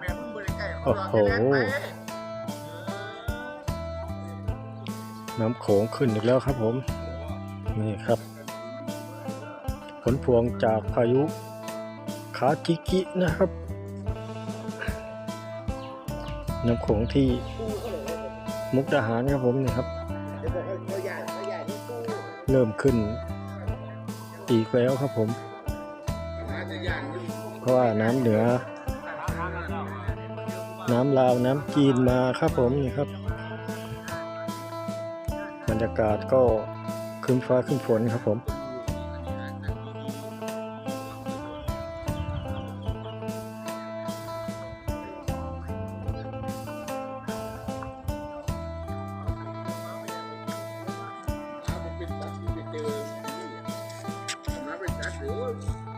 แบบมึงบริกล้โอ้โหเขาหลอกแน่ไปน้ำโขงขึ้นอีกแล้วครับผม นี่ครับ ผลพวงจากพายุคาจิกินะครับ น้ำโขงที่มุกดาหารครับผมนี่ครับ เริ่มขึ้นอีกแล้วครับผม เพราะว่าน้ำเหนือ น้ำลาวน้ำจีนมาครับผมนี่ครับ บรรยากาศก็คึ้มฟ้าคึ้มฝนครับผมเดที่ไป